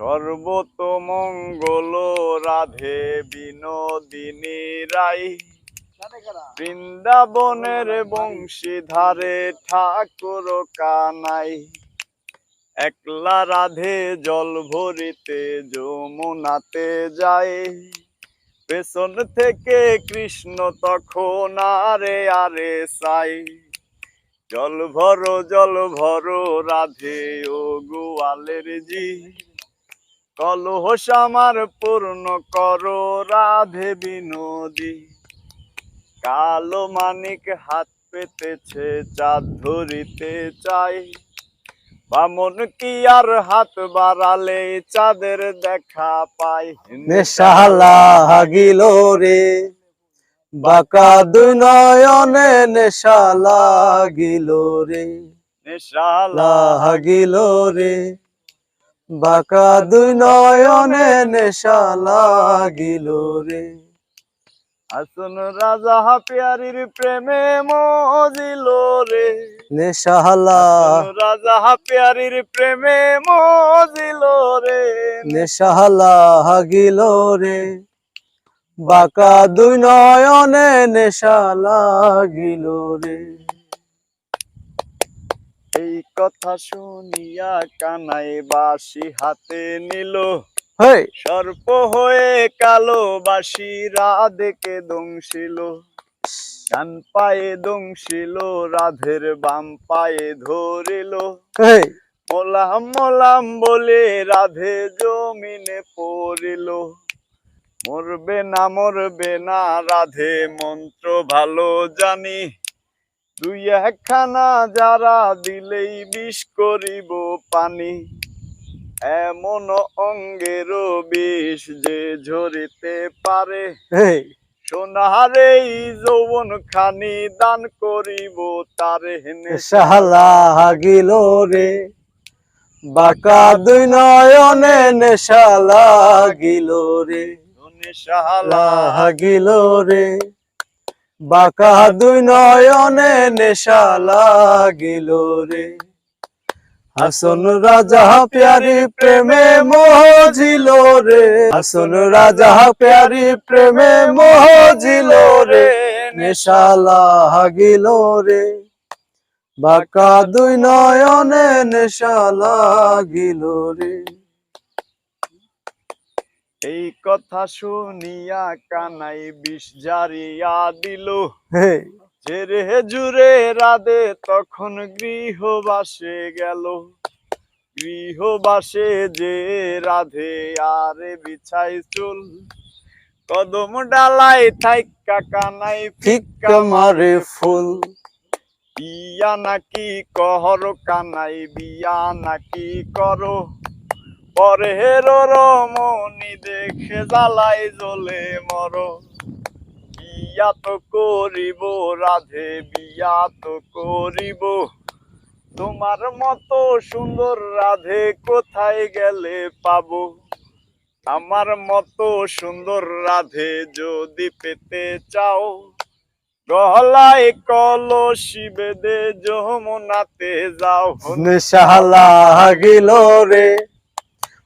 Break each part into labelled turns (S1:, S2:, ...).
S1: সর্বতমঙ্গল রাধে বিনোদিনী রাই। বৃন্দাবনের বংশীধারে ঠাকুর কানাই। একলা রাধে জল ভরিতে যমুনাতে যায় পেছন থেকে কৃষ্ণ তখন আরে আরে সাই। জল ভরো জল ভরো রাধে ও গোয়ালের জি। কলহস আমার পূর্ণ করো রাধে বিনোদী। কালো মানিক হাত পেতেছে চাঁদ ধরিতে চাই। বামন কি আর হাত বাড়ালে চাঁদের দেখা পাই।
S2: নেশা লাগিল রে বাঁকা দুই নয়নে নেশা লাগিল রে।
S1: নেশালা
S2: লাগিল রে বাঁকা দুই নয়নে নেশা লাগিল রে।
S1: আসুন রাজা পেয়ারির প্রেমে মজিল রে।
S2: নেশা
S1: আসুন রাজা পেয়ারির প্রেমে মজিল রে।
S2: নেশা লাগিল রে। বাঁকা দুই নয়নে নেশা লাগিল রে।
S1: এই কথা শুনিয়া কানাই বাসি হাতে নিল। সর্প হয়ে কালো বাসি রাধেকে দংশিল। ডান পায়ে দংশিল রাধের বাম পায়ে ধরিল। মোলাম মোলাম বলে রাধে জমিনে পড়িল। মরবে না মরবে না রাধে মন্ত্র ভালো জানি। দুই একখানা যারা দিলেই বিষ করিব পানি। এমন অঙ্গের বিষ যে ঝরিতে পারে। সোনারে যৌবন খানি দান করিব তারে হেনে।
S2: নেশা লাগিল রে। বাঁকা দুই নয়নে নেশা লাগিল রে।
S1: শালা
S2: লাগিল রে। বাঁকা দুই নয়নে নেশা লাগিল রে। হাসন রাজা প্যারি প্রেমে মোহজিল রে। হাসন রাজা প্যারি প্রেমে মোহজিল রে। নেশা লাগিল রে। বাঁকা দুই নয়নে নেশা লাগিল রে।
S1: এই কথা শুনিয়া কানাই বিষ জারিয়া দিল। ছেড়ে জুড়ে রাধে তখন গৃহবাসে গেল। গৃহবাসে যে রাধে আরে বিছাই চুল। কদম ডালাই থাইকা কানাই
S2: ফিক্কা মারে ফুল।
S1: বিয়া নাকি কহর কানাই বিয়া নাকি করো। পরে রমণি দেখে জ্বালাই জ্বলে মর। বিয়া তো করিব, রাধে, বিয়া তো করিব। তোমার মতো সুন্দর রাধে কোথায় গেলে পাবো? আমার মতো সুন্দর রাধে যদি পেতে চাও গলায় কলসি বেদে যমুনাতে যাও।
S2: নেশা লাগিল রে।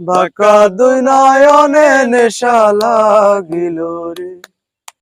S2: বাঁকা দুই নয়নে নেশা লাগিল রে।